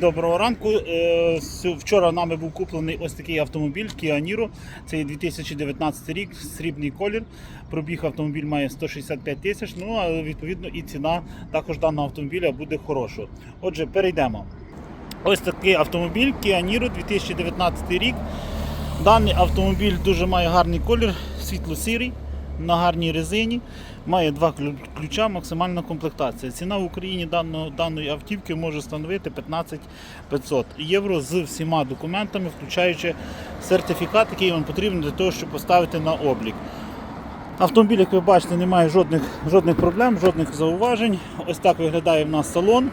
Доброго ранку. Е, Вчора нами був куплений ось такий автомобіль Kia Niro. Це 2019 рік, срібний колір. Пробіг автомобіль має 165 тисяч. Ну а відповідно і ціна також даного автомобіля буде хорошою. Отже, перейдемо. Ось такий автомобіль Kia Niro 2019 рік. Даний автомобіль дуже має гарний колір, світло-сірий, на гарній резині. Має два ключа, максимальна комплектація. Ціна в Україні даного, даної автівки може становити 15 500 євро з всіма документами, включаючи сертифікат, який вам потрібен для того, щоб поставити на облік. Автомобіль, як ви бачите, не має жодних, жодних проблем, жодних зауважень. Ось так виглядає в нас салон.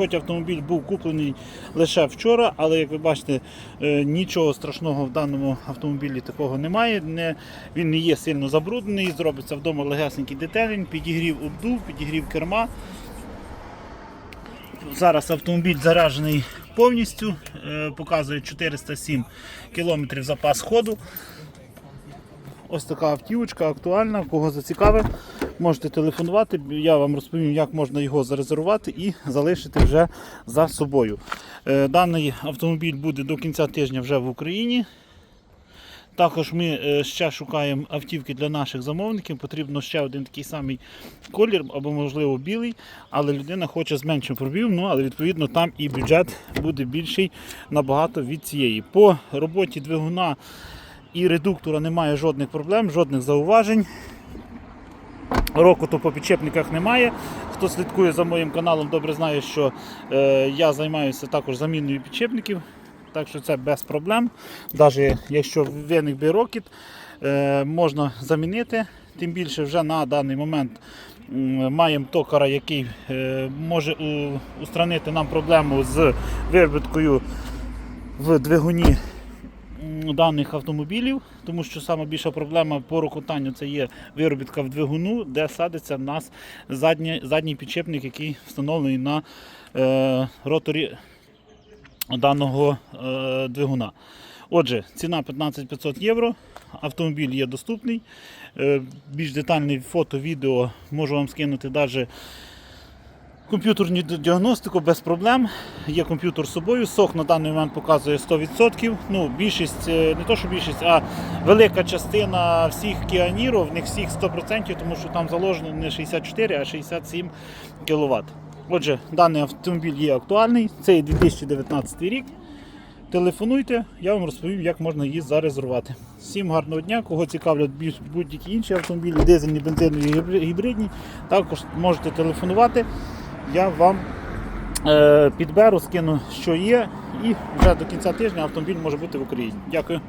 Хоч автомобіль був куплений лише вчора, але як ви бачите, е, нічого страшного в даному автомобілі такого немає. Не, він не є сильно забруднений, зробиться вдома легесенький детелінг, підігрів обдув, підігрів керма. Зараз автомобіль заряджений повністю, е, показує 407 км запас ходу. Ось така автівочка актуальна, кого зацікавить, можете телефонувати. Я вам розповім, як можна його зарезервувати і залишити вже за собою. Е, Даний автомобіль буде до кінця тижня вже в Україні. Також ми е, ще шукаємо автівки для наших замовників. Потрібно ще один такий самий колір або, можливо, білий, але людина хоче з меншим пробігом, ну але відповідно там і бюджет буде більший набагато від цієї. По роботі двигуна і редуктора немає жодних проблем, жодних зауважень. Рокоту по підчепниках немає. Хто слідкує за моїм каналом, добре знає, що е, я займаюся також заміною підчепників. Так що це без проблем. Навіть якщо виник би рокіт, е, можна замінити. Тим більше вже на даний момент маємо токара, який е, може устранити нам проблему з виробіткою в двигуні даних автомобілів, тому що саме більша проблема по рокотанню це є виробітка в двигуну, де садиться в нас задній, задній підшипник, який встановлений на е, роторі даного е, двигуна. Отже, ціна 15 500 євро. Автомобіль є доступний. Е, більш детальне фото, відео можу вам скинути навіть комп'ютерну діагностику без проблем. Є комп'ютер з собою. Сок на даний момент показує 100%. Ну, більшість, е, не то, що більшість, а велика частина всіх Niro, в них всіх 100%, тому що там заложено не 64, а 67 кВт. Отже, даний автомобіль є актуальний. Це є 2019 рік. Телефонуйте, я вам розповім, як можна її зарезервувати. Всім гарного дня, кого цікавлять будь-які інші автомобілі, дизельні, бензинові, гібри- гібридні, також можете телефонувати. Я вам е, підберу, скину, що є, і вже до кінця тижня автомобіль може бути в Україні. Дякую.